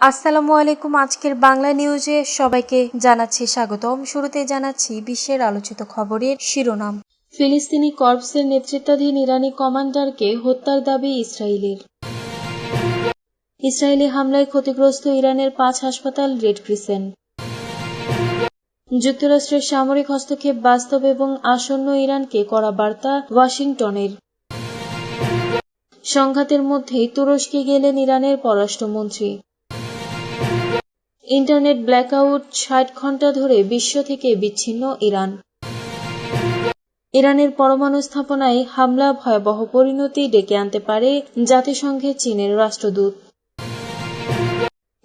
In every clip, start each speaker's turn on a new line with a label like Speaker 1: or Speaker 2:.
Speaker 1: আসসালামু আলাইকুম। আজকের বাংলা নিউজে সবাইকে জানাচ্ছি স্বাগতম। শুরুতে জানাচ্ছি বিশ্বের আলোচিত খবরের শিরোনাম।
Speaker 2: ফিলিস্তিনি কর্পসের নেতৃত্বাধীন ইরানি কমান্ডারকে হত্যার দাবি ইসরায়েলের। ইসরায়েলি হামলায় ক্ষতিগ্রস্ত ইরানের পাঁচ হাসপাতাল রেড ক্রিসেন্ট যুক্তরাষ্ট্রের সামরিক হস্তক্ষেপ বাস্তব এবং আসন্ন ইরানকে করা বার্তা ওয়াশিংটনের। সংঘাতের মধ্যেই তুরস্কে গেলেন ইরানের পররাষ্ট্রমন্ত্রী। ইন্টারনেট ব্ল্যাকআউট ষাট ঘণ্টা ধরে বিশ্ব থেকে বিচ্ছিন্ন ইরান। ইরানের পরমাণু স্থাপনায় হামলা, ভয়াবহ পরিণতি ডেকে আনতে পারে জাতিসংঘে চীনের রাষ্ট্রদূত।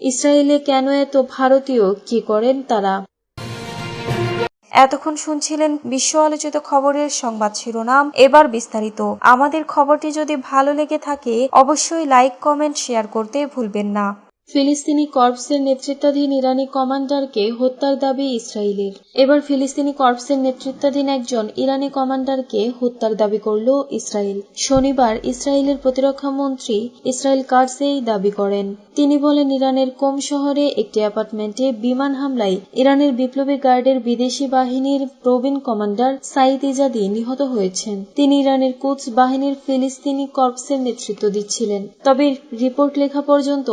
Speaker 2: ইসরায়েলে কেন এত ভারতীয়, কি করেন তারা?
Speaker 1: এতক্ষণ শুনছিলেন বিশ্ব আলোচিত খবরের সংবাদ শিরোনাম। এবার বিস্তারিত। আমাদের খবরটি যদি ভালো লেগে থাকে, অবশ্যই লাইক, কমেন্ট, শেয়ার করতে ভুলবেন না।
Speaker 2: ফিলিস্তিনি কর্পসের নেতৃত্বাধীন ইরানি কমান্ডারকে হত্যার দাবি ইসরায়েলের। এবার ফিলিস্তিনি কর্পসের নেতৃত্বাধীন একজন ইরানি কমান্ডারকে হত্যার দাবি করল ইসরায়েল। শনিবার ইসরায়েলের প্রতিরক্ষা মন্ত্রী ইসরায়েল কার্স এই দাবি করেন। তিনি বলেন, ইরানের কোম শহরে একটি অ্যাপার্টমেন্টে বিমান হামলায় ইরানের বিপ্লবী গার্ডের বিদেশি বাহিনীর প্রবীণ কমান্ডার সাইদ ইজাদি নিহত হয়েছেন। তিনি ইরানের কুচ বাহিনীর ফিলিস্তিনি কর্পসের নেতৃত্ব দিচ্ছিলেন। তবে রিপোর্ট লেখা পর্যন্ত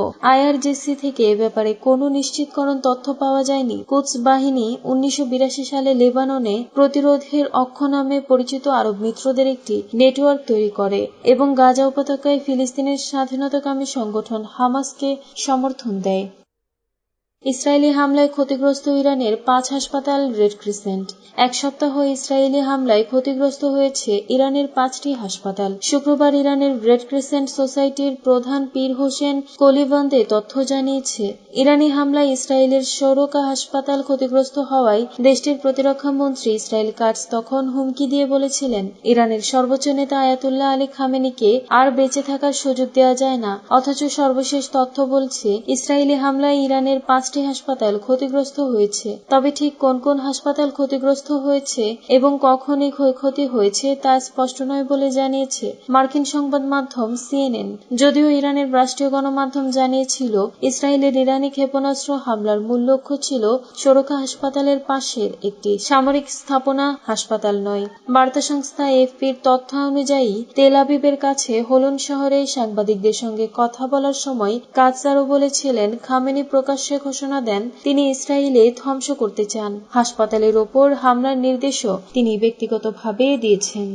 Speaker 2: আইআরজিসি থেকে এ ব্যাপারে কোনো নিশ্চিতকরণ তথ্য পাওয়া যায়নি। কোচ বাহিনী উনিশশো বিরাশি সালে লেবাননে প্রতিরোধের অক্ষ নামে পরিচিত আরব মিত্রদের একটি নেটওয়ার্ক তৈরি করে এবং গাজা উপত্যকায় ফিলিস্তিনের স্বাধীনতাকামী সংগঠন হামাসকে সমর্থন দেয়। ইসরায়েলি হামলায় ক্ষতিগ্রস্ত ইরানের পাঁচ হাসপাতাল, রেড ক্রিসেন্ট। এক সপ্তাহ ইসরায়েলি হামলায় ক্ষতিগ্রস্ত হয়েছে ইরানের পাঁচটি হাসপাতাল। শুক্রবার ইরানের রেড ক্রিসেন্ট সোসাইটির প্রধান পীর হোসেন কলিবান্দে তথ্য জানিয়েছে, ইরানি হামলায় ইসরায়েলের সৌরকা হাসপাতাল ক্ষতিগ্রস্ত হওয়ায় দেশটির প্রতিরক্ষা মন্ত্রী ইসরায়েল কাটস তখন হুমকি দিয়ে বলেছিলেন, ইরানের সর্বোচ্চ নেতা আয়াতুল্লাহ আলী খামেনিকে আর বেঁচে থাকার সুযোগ দেওয়া যায় না। অথচ সর্বশেষ তথ্য বলছে, ইসরায়েলি হামলায় ইরানের পাঁচ পাঁচটি হাসপাতাল ক্ষতিগ্রস্ত হয়েছে। তবে ঠিক কোন কোন হাসপাতাল ক্ষতিগ্রস্ত হয়েছে এবং কখন এই ক্ষয়ক্ষতি হয়েছে তা স্পষ্ট নয় বলে জানিয়েছে মার্কিন সংবাদ মাধ্যম সিএনএন। যদিও ইরানের রাষ্ট্রীয় গণমাধ্যম জানিয়েছিল, ইসরায়েলের ইরানি ক্ষেপণাস্ত্র হামলার মূল লক্ষ্য ছিল সরকা হাসপাতালের পাশের একটি সামরিক স্থাপনা হাসপাতাল নয়। বার্তা সংস্থা এফপির তথ্য অনুযায়ী, তেল আবিবের কাছে হোলন শহরে সাংবাদিকদের সঙ্গে কথা বলার সময় কাতসারও বলেছিলেন, খামেনি প্রকাশ্যে ঘোষণা দেন তিনি ইসরায়েলে ধ্বংস করতে চান। হাসপাতালের ওপর হামলার নির্দেশও তিনি ব্যক্তিগতভাবে দিয়েছেন।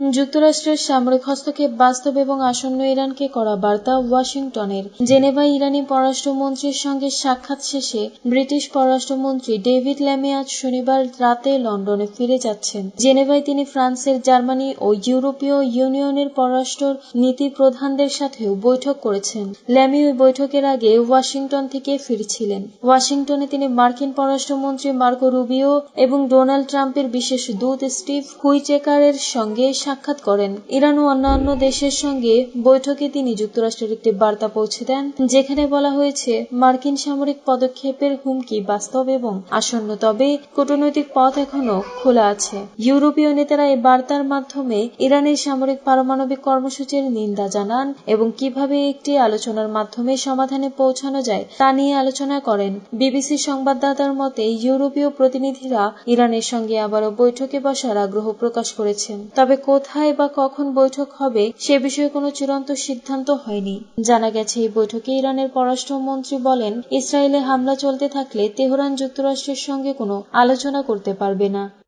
Speaker 2: যুক্তরাষ্ট্রের সামরিক হস্তক্ষেপ বাস্তব এবং আসন্ন ইরানকে করা বার্তা ওয়াশিংটনের। জেনেভায় ইরানি পররাষ্ট্রমন্ত্রীর সঙ্গে সাক্ষাৎ শেষে ব্রিটিশ পররাষ্ট্রমন্ত্রী ডেভিড ল্যামে আজ শনিবার রাতে লন্ডনে ফিরে যাচ্ছেন। জেনেভায় তিনি ফ্রান্সের জার্মানি ও ইউরোপীয় ইউনিয়নের পররাষ্ট্র নীতি প্রধানদের সাথেও বৈঠক করেছেন। ল্যামি ওই বৈঠকের আগে ওয়াশিংটন থেকে ফিরছিলেন। ওয়াশিংটনে তিনি মার্কিন পররাষ্ট্রমন্ত্রী মার্কো রুবিও এবং ডোনাল্ড ট্রাম্পের বিশেষ দূত স্টিভ হুইচেকারের সঙ্গে সাক্ষাৎ করেন। ইরান ও অন্যান্য দেশের সঙ্গে বৈঠকে তিনি যুক্তরাষ্ট্রের একটি বার্তা পৌঁছে দেন, যেখানে বলা হয়েছে, মার্কিন সামরিক পদক্ষেপের হুমকি বাস্তব এবং আসন্ন, তবে কূটনৈতিক পথ এখনও খোলা আছে। ইউরোপীয় নেতারা এই বার্তার মাধ্যমে ইরানের সামরিক পারমাণবিক কর্মসূচির নিন্দা জানান এবং কীভাবে একটি আলোচনার মাধ্যমে সমাধানে পৌঁছানো যায় তা নিয়ে আলোচনা করেন। বিবিসি সংবাদদাতার মতে, ইউরোপীয় প্রতিনিধিরা ইরানের সঙ্গে আবারও বৈঠকে বসার আগ্রহ প্রকাশ করেছেন। তবে কোথায় বা কখন বৈঠক হবে, সে বিষয়ে কোনো চূড়ান্ত সিদ্ধান্ত হয়নি। জানা গেছে, এই বৈঠকে ইরানের পররাষ্ট্রমন্ত্রী বলেন, ইসরায়েলে হামলা চলতে থাকলে তেহরান যুক্তরাষ্ট্রের সঙ্গে কোনো আলোচনা করতে পারবে না।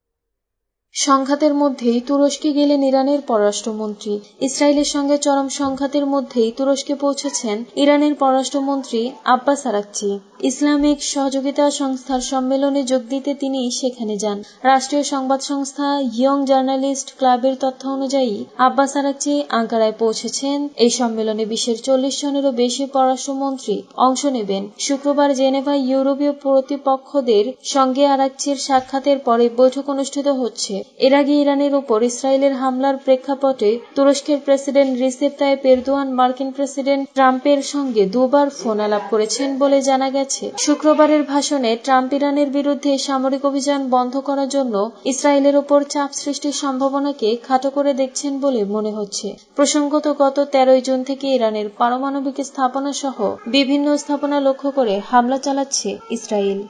Speaker 2: সংঘাতের মধ্যেই তুরস্কে গেলেন ইরানের পররাষ্ট্রমন্ত্রী। ইসরায়েলের সঙ্গে চরম সংঘাতের মধ্যেই তুরস্কে পৌঁছেছেন ইরানের পররাষ্ট্রমন্ত্রী আব্বাস আরাকচি। ইসলামিক সহযোগিতা সংস্থার সম্মেলনে যোগ দিতে তিনি সেখানে যান। রাষ্ট্রীয় সংবাদ সংস্থা ইয়ং জার্নালিস্ট ক্লাবের তথ্য অনুযায়ী, আব্বাস আরাকচি আঙ্কারায় পৌঁছেছেন। এই সম্মেলনে বিশ্বের চল্লিশ জনেরও বেশি পররাষ্ট্রমন্ত্রী অংশ নেবেন। শুক্রবার জেনেভায় ইউরোপীয় প্রতিপক্ষদের সঙ্গে আরাকচির সাক্ষাতের পরে বৈঠক অনুষ্ঠিত হচ্ছে। এর আগে ইরানের ওপর ইসরায়েলের হামলার প্রেক্ষাপটে তুরস্কের প্রেসিডেন্ট রিসেপ তাইপ এরদোয়ান, মার্কিন প্রেসিডেন্ট ট্রাম্পের সঙ্গে দুবার ফোন আলাপ করেছেন বলে জানা গেছে। শুক্রবারের ভাষণে ট্রাম্প ইরানের বিরুদ্ধে সামরিক অভিযান বন্ধ করার জন্য ইসরায়েলের ওপর চাপ সৃষ্টির সম্ভাবনাকে খাটো করে দেখছেন বলে মনে হচ্ছে। প্রসঙ্গত, গত তেরোই জুন থেকে ইরানের পারমাণবিক স্থাপনা সহ বিভিন্ন স্থাপনা লক্ষ্য করে হামলা চালাচ্ছে ইসরায়েল।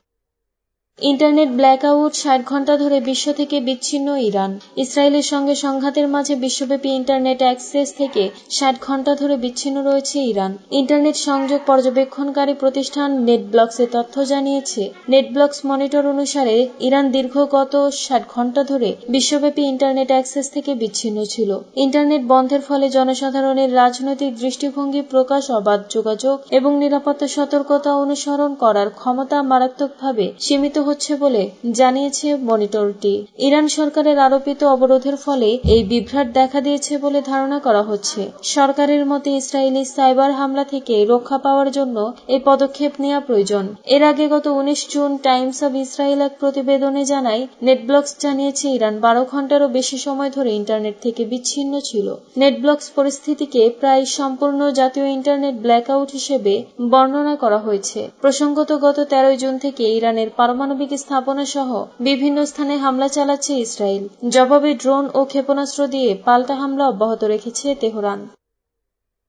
Speaker 2: ইন্টারনেট ব্ল্যাকআউট ষাট ঘণ্টা ধরে বিশ্ব থেকে বিচ্ছিন্ন ইরান। ইসরায়েলের সঙ্গে সংঘাতের মাঝে বিশ্বব্যাপী ইন্টারনেট অ্যাক্সেস থেকে ষাট ঘণ্টা ধরে বিচ্ছিন্ন রয়েছে ইরান। ইন্টারনেট সংযোগ পর্যবেক্ষণকারী প্রতিষ্ঠান নেটব্লক্সের তথ্য জানিয়েছে, নেটব্লক্স মনিটর অনুসারে ইরান দীর্ঘ গত ষাট ঘণ্টা ধরে বিশ্বব্যাপী ইন্টারনেট অ্যাক্সেস থেকে বিচ্ছিন্ন ছিল। ইন্টারনেট বন্ধের ফলে জনসাধারণের রাজনৈতিক দৃষ্টিভঙ্গি প্রকাশ, অবাধ যোগাযোগ এবং নিরাপত্তা সতর্কতা অনুসরণ করার ক্ষমতা মারাত্মকভাবে সীমিত হচ্ছে বলে জানিয়েছে মনিটরটি। ইরান সরকারের আরোপিত অবরোধের ফলে এই বিভ্রাট দেখা দিয়েছে বলে ধারণা করা হচ্ছে। সরকারের মতে ইসরায়েলি সাইবার হামলা থেকে রক্ষা পাওয়ার জন্য এই পদক্ষেপ নেওয়া প্রয়োজন। এর আগে গত উনিশ জুন টাইমস অব ইসরায়েল এক প্রতিবেদনে জানায়, নেটব্লক্স জানিয়েছে, ইরান বারো ঘন্টারও বেশি সময় ধরে ইন্টারনেট থেকে বিচ্ছিন্ন ছিল। নেটব্লক্স পরিস্থিতিকে প্রায় সম্পূর্ণ জাতীয় ইন্টারনেট ব্ল্যাকআউট হিসেবে বর্ণনা করা হয়েছে। প্রসঙ্গত গত তেরোই জুন থেকে ইরানের পারমাণবিক স্থাপনা সহ বিভিন্ন স্থানে হামলা চালাচ্ছে ইসরায়েল। জবাবে ড্রোন ও ক্ষেপণাস্ত্র দিয়ে পাল্টা হামলা অব্যাহত রেখেছে তেহরান।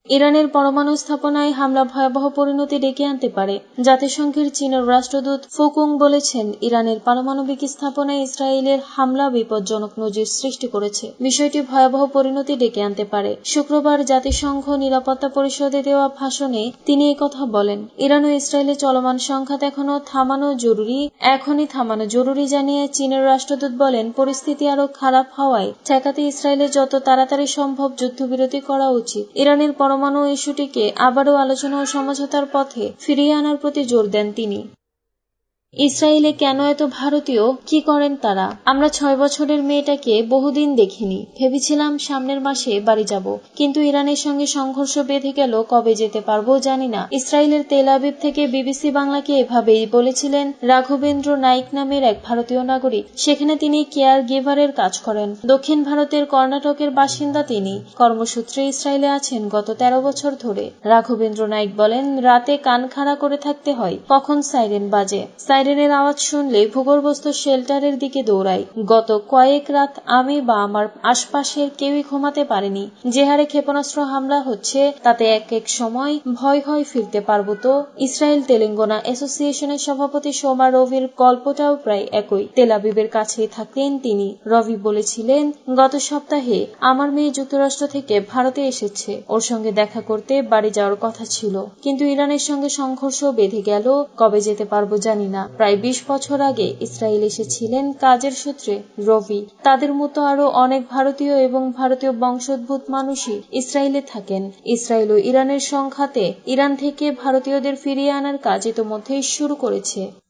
Speaker 2: ইরানের পরমাণু স্থাপনায় হামলা ভয়াবহ পরিণতি ডেকে আনতে পারে। জাতিসংঘের চীনের রাষ্ট্রদূত ফুকুং বলেছেন, ইরানের পারমাণবিক স্থাপনায় ইসরায়েলের হামলা বিপজ্জনক নজির সৃষ্টি করেছে। বিষয়টি ভয়াবহ পরিণতি ডেকে আনতে পারে। শুক্রবার জাতিসংঘ নিরাপত্তা পরিষদে দেওয়া ভাষণে তিনি কথা বলেন, ইরান ও ইসরায়েলের চলমান সংঘাত এখনও থামানো জরুরি। এখনই থামানো জরুরি জানিয়ে চীনের রাষ্ট্রদূত বলেন, পরিস্থিতি আরও খারাপ হওয়ায় ঠেকাতে ইসরায়েলের যত তাড়াতাড়ি সম্ভব যুদ্ধবিরতি করা উচিত। ইরানের পরমাণু ইস্যুটিকে আবারও আলোচনা ও সমঝোতার পথে ফিরিয়ে আনার প্রতি জোর দেন তিনি। ইসরায়েলে কেন এত ভারতীয়? কি করেন তারা? আমরা ছয় বছরের মেয়েটাকে বহুদিন দেখিনি। ভেবেছিলাম সামনের মাসে বাড়ি যাব। কিন্তু ইরানের সঙ্গে সংঘর্ষ বেঁধে গেল, কবে যেতে পারব জানি না। ইসরায়েলের তেল আবিব থেকে বিবিসি বাংলাকে এভাবেই বলেছিলেন, রাঘবেন্দ্র নাইক নামের এক ভারতীয় নাগরিক। সেখানে তিনি কেয়ার গিভারের কাজ করেন। দক্ষিণ ভারতের কর্ণাটকের বাসিন্দা তিনি। কর্মসূত্রে ইসরায়েলে আছেন গত তেরো বছর ধরে। রাঘবেন্দ্র নাইক বলেন, রাতে কান খাড়া করে থাকতে হয়, কখন সাইরেন বাজে। সাইরেনের আওয়াজ শুনলে ভূগর্ভস্থ শেল্টারের দিকে দৌড়াই। গত কয়েক রাত আমি বা আমার আশপাশের কেউই ঘুমাতে পারেনি। যে হারে ক্ষেপণাস্ত্র হামলা হচ্ছে, তাতে এক এক সময় ভয় হয় ফিরতে পারব তো? ইসরায়েল তেলেঙ্গানা অ্যাসোসিয়েশনের সভাপতি সোমা রবির গল্পটাও প্রায় একই। তেলাবিবের কাছেই থাকতেন তিনি। রবি বলেছিলেন, গত সপ্তাহে আমার মেয়ে যুক্তরাষ্ট্র থেকে ভারতে এসেছে। ওর সঙ্গে দেখা করতে বাড়ি যাওয়ার কথা ছিল। কিন্তু ইরানের সঙ্গে সংঘর্ষ বেঁধে গেল, কবে যেতে পারব জানি না। প্রায় বিশ বছর আগে ইসরায়েল এসেছিলেন কাজের সূত্রে রবি। তাদের মতো আরও অনেক ভারতীয় এবং ভারতীয় বংশোদ্ভূত মানুষই ইসরায়েলে থাকেন। ইসরায়েল ও ইরানের সংঘাতে ইরান থেকে ভারতীয়দের ফিরিয়ে আনার কাজ ইতোমধ্যেই শুরু করেছে।